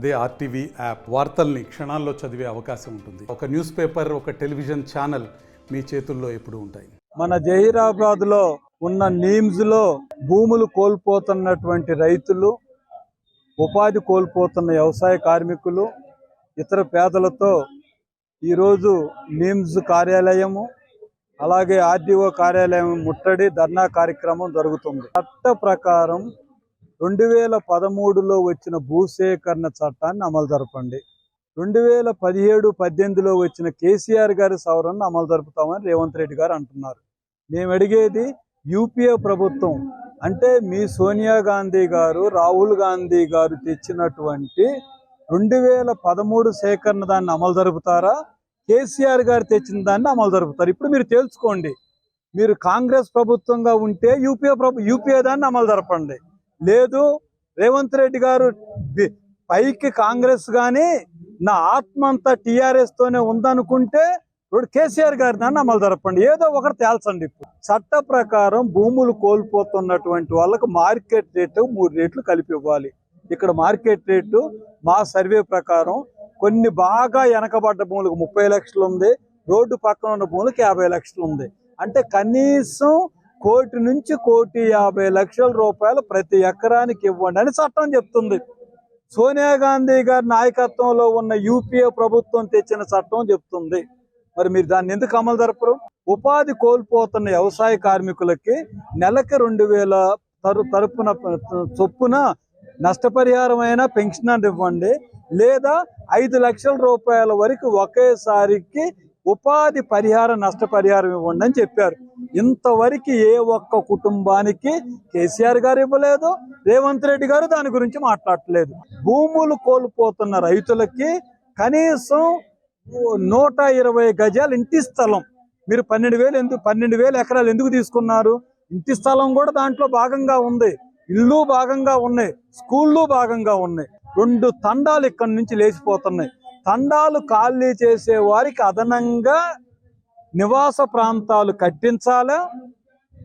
అదే RTV app వార్తల్ని క్షణాల్లో చదివే అవకాశం ఉంటుంది. ఒక న్యూస్ పేపర్ ఒక టెలివిజన్ ఛానల్ మీ చేతుల్లో ఎప్పుడు ఉంటాయి. మన జహీరాబాద్లో ఉన్న నీమ్స్లో భూములు కోల్పోతున్నటువంటి రైతులు ఉపాధి కోల్పోతున్న వ్యవసాయ కార్మికులు ఇతర పేదలతో ఈరోజు నీమ్స్ కార్యాలయము అలాగే ఆర్డీఓ కార్యాలయం ముట్టడి ధర్నా కార్యక్రమం జరుగుతుంది. చట్ట ప్రకారం రెండు వేల పదమూడులో వచ్చిన భూసేకరణ చట్టాన్ని అమలు జరపండి. రెండు వేల పదిహేడు పద్దెనిమిదిలో వచ్చిన కేసీఆర్ గారి సవరణను అమలు జరుపుతామని రేవంత్ రెడ్డి గారు అంటున్నారు. మేము అడిగేది యూపీఏ ప్రభుత్వం అంటే మీ సోనియా గాంధీ గారు రాహుల్ గాంధీ గారు తెచ్చినటువంటి రెండు వేల పదమూడు సేకరణ దాన్ని అమలు జరుపుతారా? కేసీఆర్ గారు తెచ్చిన దాన్ని అమలు జరుపుతారు? ఇప్పుడు మీరు తెలుసుకోండి మీరు కాంగ్రెస్ ప్రభుత్వంగా ఉంటే యూపీఏ ప్రభు యూపీఏ దాన్ని అమలు జరపండి. లేదు. రేవంత్ రెడ్డి గారు పైకి కాంగ్రెస్ కానీ నా ఆత్మ అంతా టీఆర్ఎస్ తోనే ఉందనుకుంటే ఇప్పుడు కేసీఆర్ గారి దాన్ని అమలు జరపండి. ఏదో ఒకటి తేల్చండి ఇప్పుడు. చట్ట ప్రకారం భూములు కోల్పోతున్నటువంటి వాళ్ళకు మార్కెట్ రేటు మూడు రేట్లు కలిపి ఇవ్వాలి. ఇక్కడ మార్కెట్ రేటు మా సర్వే ప్రకారం కొన్ని బాగా వెనకబడ్డ భూములకు ముప్పై లక్షలు ఉంది. రోడ్డు పక్కన ఉన్న భూములకు యాభై లక్షలు ఉంది. అంటే కనీసం కోటి నుంచి కోటి యాభై లక్షల రూపాయలు ప్రతి ఎకరానికి ఇవ్వండి అని చట్టం చెప్తుంది. సోనియా గాంధీ గారి నాయకత్వంలో ఉన్న యూపీఏ ప్రభుత్వం తెచ్చిన చట్టం చెప్తుంది. మరి మీరు దాన్ని ఎందుకు అమలు జరపరు? ఉపాధి కోల్పోతున్న వ్యవసాయ కార్మికులకి నెలకి రెండు వేల తరు తరపున చొప్పున నష్టపరిహారం అయినా పెన్షన్ ఇవ్వండి. లేదా ఐదు లక్షల రూపాయల వరకు ఒకేసారికి ఉపాధి పరిహార నష్టపరిహారం ఇవ్వండి అని చెప్పారు. ఇంతవరకు ఏ ఒక్క కుటుంబానికి కేసీఆర్ గారు ఇవ్వలేదు రేవంత్ రెడ్డి గారు దాని గురించి మాట్లాడట్లేదు భూములు కోల్పోతున్న రైతులకి కనీసం నూట ఇరవై గజాలు ఇంటి స్థలం. మీరు పన్నెండు వేలు ఎందుకు పన్నెండు వేలు ఎకరాలు ఎందుకు తీసుకున్నారు? ఇంటి స్థలం కూడా దాంట్లో భాగంగా ఉంది. ఇల్లు భాగంగా ఉన్నాయి. స్కూళ్ళు భాగంగా ఉన్నాయి. రెండు తండాలు ఇక్కడి నుంచి లేచిపోతున్నాయి. తండాలు ఖాళీ చేసే వారికి అదనంగా నివాస ప్రాంతాలు కట్టించాలా?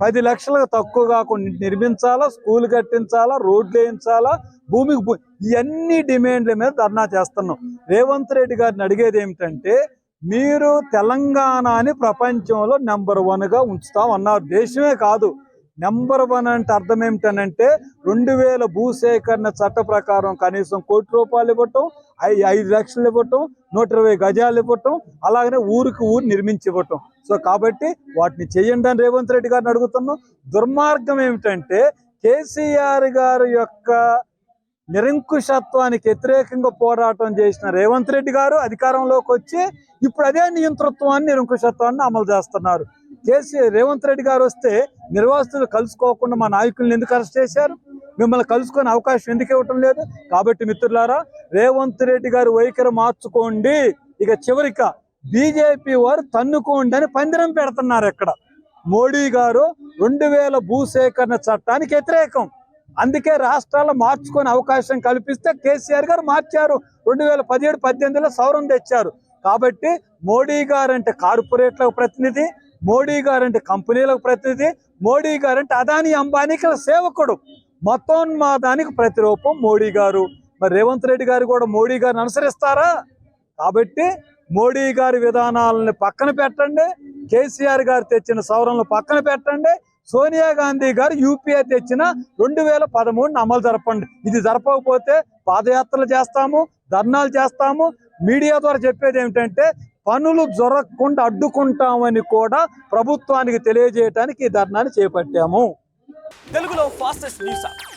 పది లక్షలకు తక్కువ కాకుండా నిర్మించాలా? స్కూల్ కట్టించాలా? రోడ్లు వేయించాలా? భూమికి ఇవన్నీ డిమాండ్ల మీద ధర్నా చేస్తున్నాం. రేవంత్ రెడ్డి గారిని అడిగేది ఏమిటంటే మీరు తెలంగాణని ప్రపంచంలో నెంబర్ వన్గా ఉంచుతామన్నారు దేశమే కాదు. నెంబర్ వన్ అంటే అర్థం ఏమిటనంటే రెండు వేల భూసేకరణ చట్ట ప్రకారం కనీసం కోటి రూపాయలు ఇవ్వటం ఐదు లక్షలు ఇవ్వటం నూట ఇరవై గజాలు ఇవ్వటం అలాగనే ఊరికి ఊరు నిర్మించి ఇవ్వటం. సో కాబట్టి వాటిని చేయండి అని రేవంత్ రెడ్డి గారిని అడుగుతున్నాం. దుర్మార్గం ఏమిటంటే కేసీఆర్ గారి యొక్క నిరంకుశత్వానికి వ్యతిరేకంగా పోరాటం చేసిన రేవంత్ రెడ్డి గారు అధికారంలోకి వచ్చి ఇప్పుడు అదే నియంతృత్వాన్ని నిరంకుశత్వాన్ని అమలు చేస్తున్నారు. కేసీ రేవంత్ రెడ్డి గారు వస్తే నిర్వాసితులు కలుసుకోకుండా మా నాయకులను ఎందుకు అరెస్ట్ చేశారు? మిమ్మల్ని కలుసుకునే అవకాశం ఎందుకు ఇవ్వటం లేదు? కాబట్టి మిత్రులారా రేవంత్ రెడ్డి గారు వైఖరి మార్చుకోండి. ఇక చివరిక బీజేపీ వారు తన్నుకోండి అని పందిరం పెడుతున్నారు ఇక్కడ. మోడీ గారు రెండు వేల భూసేకరణ చట్టానికి వ్యతిరేకం. అందుకే రాష్ట్రాల్లో మార్చుకునే అవకాశం కల్పిస్తే కేసీఆర్ గారు మార్చారు. రెండు వేల పదిహేడు పద్దెనిమిదిలో సౌరం తెచ్చారు. కాబట్టి మోడీ గారు అంటే కార్పొరేట్లకు ప్రతినిధి మోడీ గారు అంటే కంపెనీలకు ప్రతినిధి మోడీ గారు అంటే అదాని అంబానీకి సేవకుడు. మతోన్మాదానికి ప్రతిరూపం మోడీ గారు. మరి రేవంత్ రెడ్డి గారు కూడా మోడీ గారిని అనుసరిస్తారా? కాబట్టి మోడీ గారి విధానాలను పక్కన పెట్టండి. కేసీఆర్ గారు తెచ్చిన సవరణలు పక్కన పెట్టండి. సోనియా గాంధీ గారు యూపీఏ తెచ్చిన రెండు వేల పదమూడుని అమలు జరపండి. ఇది జరపకపోతే పాదయాత్రలు చేస్తాము ధర్నాలు చేస్తాము. మీడియా ద్వారా చెప్పేది ఏమిటంటే పనులు జరగకుండా అడ్డుకుంటామని కూడా ప్రభుత్వానికి తెలియజేయడానికి ఈ ధర్నాన్ని చేపట్టాము. తెలుగులో ఫాస్టెస్ట్ న్యూస్